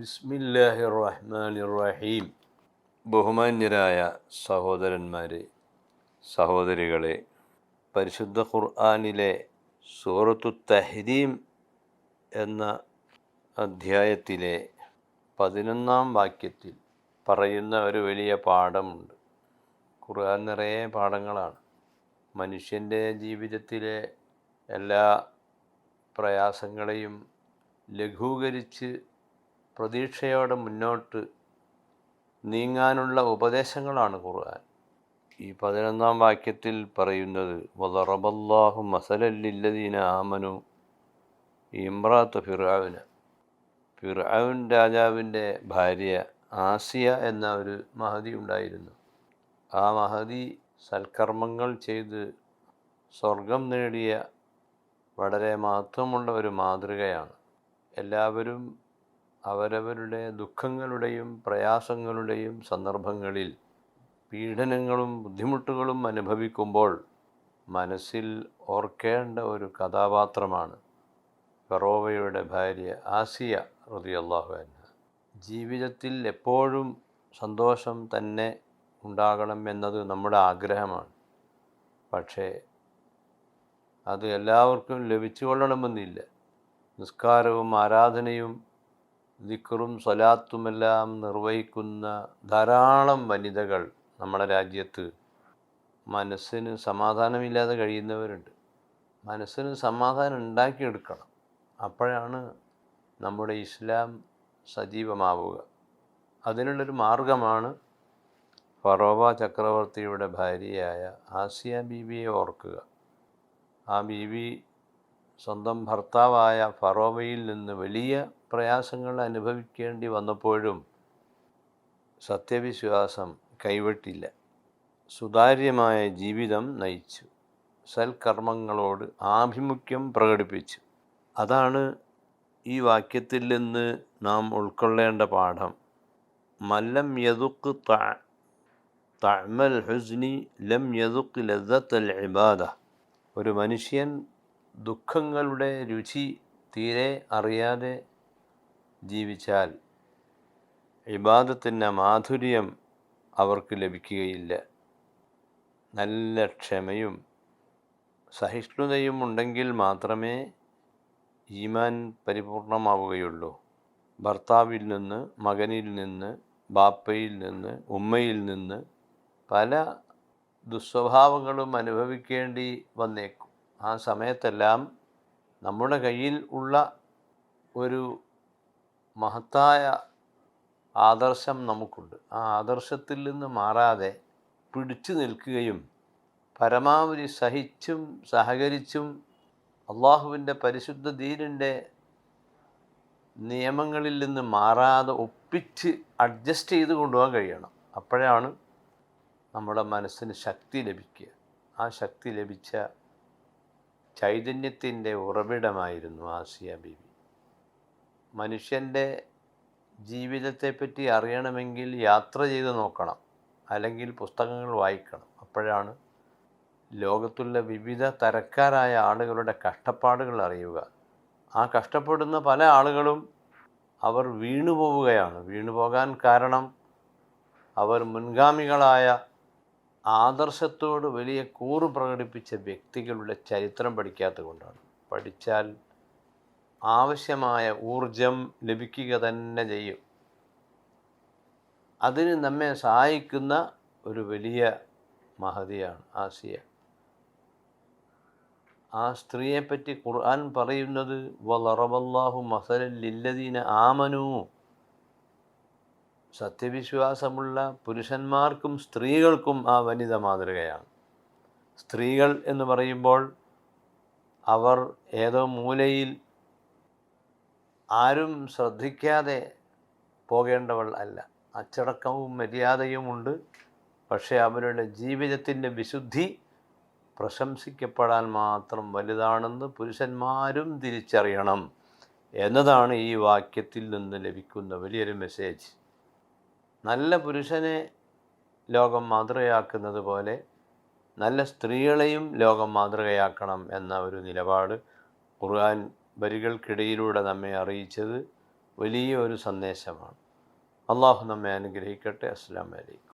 ബിസ്മില്ലാഹി റഹ്മാനി റഹീം ബഹുമാന്യരായ സഹോദരന്മാരെ സഹോദരികളെ പരിശുദ്ധ ഖുർആാനിലെ സൂറത്തു തഹരീം എന്ന അധ്യായത്തിലെ പതിനൊന്നാം വാക്യത്തിൽ പറയുന്ന ഒരു വലിയ പാഠമുണ്ട്. ഖുർആൻ നിറയെ പാഠങ്ങളാണ്. മനുഷ്യന്റെ ജീവിതത്തിലെ എല്ലാ പ്രയാസങ്ങളെയും ലഘൂകരിച്ച് പ്രതീക്ഷയോടെ മുന്നോട്ട് നീങ്ങാനുള്ള ഉപദേശങ്ങളാണ് ഖുർആൻ. ഈ പതിനൊന്നാം വാക്യത്തിൽ പറയുന്നത് വലറബല്ലാഹു മസലല്ലില്ലദീന ആമനു ഇമ്രാത്ത് ഫിറാവിന് ഫിറാവുൻ രാജാവിന്റെ ഭാര്യ ആസിയ എന്ന ഒരു മഹതി ഉണ്ടായിരുന്നു. ആ മഹതി സൽക്കർമ്മങ്ങൾ ചെയ്ത് സ്വർഗം നേടിയ വളരെ മഹത്വമുള്ള ഒരു മാതൃകയാണ്. എല്ലാവരും അവരവരുടെ ദുഃഖങ്ങളുടെയും പ്രയാസങ്ങളുടെയും സന്ദർഭങ്ങളിൽ പീഡനങ്ങളും ബുദ്ധിമുട്ടുകളും അനുഭവിക്കുമ്പോൾ മനസ്സിൽ ഓർക്കേണ്ട ഒരു കഥാപാത്രമാണ് ഫെറോവയുടെ ഭാര്യ ആസിയ റതിയല്ലാഹു അൻഹ. ജീവിതത്തിൽ എപ്പോഴും സന്തോഷം തന്നെ ഉണ്ടാകണം എന്നത് നമ്മുടെ ആഗ്രഹമാണ്. പക്ഷേ അത് എല്ലാവർക്കും ലഭിച്ചു കൊള്ളണമെന്നില്ല നിസ്കാരവും ആരാധനയും ദിക്കറും സ്വലാത്തുമെല്ലാം നിർവഹിക്കുന്ന ധാരാളം വനിതകൾ നമ്മുടെ രാജ്യത്ത് മനസ്സിന് സമാധാനമില്ലാതെ കഴിയുന്നവരുണ്ട്. മനസ്സിന് സമാധാനം ഉണ്ടാക്കിയെടുക്കണം. അപ്പോഴാണ് നമ്മുടെ ഇസ്ലാം സജീവമാവുക. അതിനുള്ളൊരു മാർഗമാണ് ഫറോബ ചക്രവർത്തിയുടെ ഭാര്യയായ ആസിയ ബീവിയെ ഓർക്കുക. ആ ബീവി സ്വന്തം ഭർത്താവായ ഫറോബയിൽ നിന്ന് വലിയ പ്രയാസങ്ങൾ അനുഭവിക്കേണ്ടി വന്നപ്പോഴും സത്യവിശ്വാസം കൈവിട്ടില്ല. സുതാര്യമായ ജീവിതം നയിച്ചു. സൽക്കർമ്മങ്ങളോട് ആഭിമുഖ്യം പ്രകടിപ്പിച്ചു. അതാണ് ഈ വാക്യത്തിൽ നിന്ന് നാം ഉൾക്കൊള്ളേണ്ട പാഠം. മല്ലം യതുക്ക് തഅമൽ ഹുസ്നി ലം യതുക്ക് ലദ്ദത്തൽ ഇബാദ. ഒരു മനുഷ്യൻ ദുഃഖങ്ങളുടെ രുചി തീരെ അറിയാതെ ജീവിച്ചാൽ ഇബാദത്തിന്റെ മാധുര്യം അവർക്ക് ലഭിക്കുകയില്ല. നല്ല ക്ഷമയും സഹിഷ്ണുതയും ഉണ്ടെങ്കിൽ മാത്രമേ ഈമാൻ പരിപൂർണമാവുകയുള്ളൂ. ഭർത്താവിൽ നിന്ന് മകനിൽ നിന്ന് ബാപ്പയിൽ നിന്ന് ഉമ്മയിൽ നിന്ന് പല ദുസ്വഭാവങ്ങളും അനുഭവിക്കേണ്ടി വന്നേക്കും. ആ സമയത്തെല്ലാം നമ്മുടെ കയ്യിൽ ഉള്ള ഒരു മഹത്തായ ആദർശം നമുക്കുണ്ട്. ആ ആദർശത്തിൽ നിന്ന് മാറാതെ പിടിച്ചു നിൽക്കുകയും പരമാവധി സഹിച്ചും സഹകരിച്ചും അള്ളാഹുവിന്റെ പരിശുദ്ധ ദീനിന്റെ നിയമങ്ങളിൽ നിന്ന് മാറാതെ ഒപ്പിച്ച് അഡ്ജസ്റ്റ് ചെയ്ത് കൊണ്ടുപോകാൻ കഴിയണം. അപ്പോഴാണ് നമ്മുടെ മനസ്സിന് ശക്തി ലഭിക്കുക. ആ ശക്തി ലഭിച്ച ചൈതന്യത്തിന്റെ ഉറവിടമായിരുന്നു ആസിയ ബീവി. മനുഷ്യന്റെ ജീവിതത്തെപ്പറ്റി അറിയണമെങ്കിൽ യാത്ര ചെയ്ത് നോക്കണം. അല്ലെങ്കിൽ പുസ്തകങ്ങൾ വായിക്കണം. അപ്പോഴാണ് ലോകത്തുള്ള വിവിധ തരക്കാരായ ആളുകളുടെ കഷ്ടപ്പാടുകൾ അറിയുക. ആ കഷ്ടപ്പെടുന്ന പല ആളുകളും അവർ വീണുപോവുകയാണ് വീണുപോകാൻ കാരണം അവർ മുൻഗാമികളായ ആദർശത്തോട് വലിയ കൂറ് പ്രകടിപ്പിച്ച വ്യക്തികളുടെ ചരിത്രം പഠിക്കാത്തത് കൊണ്ടാണ് പഠിച്ചാൽ ആവശ്യമായ ഊർജം ലഭിക്കുക തന്നെ ചെയ്യും. അതിന് നമ്മെ സഹായിക്കുന്ന ഒരു വലിയ മഹതിയാണ് ആസിയ. ആ സ്ത്രീയെപ്പറ്റി ഖുർആൻ പറയുന്നത് വളറബല്ലാഹു മസലില്ലദീന ആമനു. സത്യവിശ്വാസമുള്ള പുരുഷന്മാർക്കും സ്ത്രീകൾക്കും ആ വനിത മാതൃകയാണ്. സ്ത്രീകൾ എന്ന് പറയുമ്പോൾ അവർ ഏതോ മൂലയിൽ ആരും ശ്രദ്ധിക്കാതെ പോകേണ്ടവൾ അല്ല. അച്ചടക്കവും മര്യാദയുമുണ്ട് പക്ഷേ അവരുടെ ജീവിതത്തിന്റെ വിശുദ്ധി പ്രശംസിക്കപ്പെടാൻ മാത്രം വലുതാണെന്ന് പുരുഷന്മാരും തിരിച്ചറിയണം എന്നതാണ് ഈ വാക്യത്തിൽ നിന്ന് ലഭിക്കുന്ന വലിയൊരു മെസ്സേജ് നല്ല പുരുഷനെ ലോകം മാതൃകയാക്കുന്നത് പോലെ നല്ല സ്ത്രീകളെയും ലോകം മാതൃകയാക്കണം എന്ന ഒരു നിലപാട് ഖുർആൻ വരികൾക്കിടയിലൂടെ നമ്മെ അറിയിച്ചത് വലിയ ഒരു സന്ദേശമാണ്. അള്ളാഹു നമ്മെ അനുഗ്രഹിക്കട്ടെ. അസ്സാം വലൈക്കും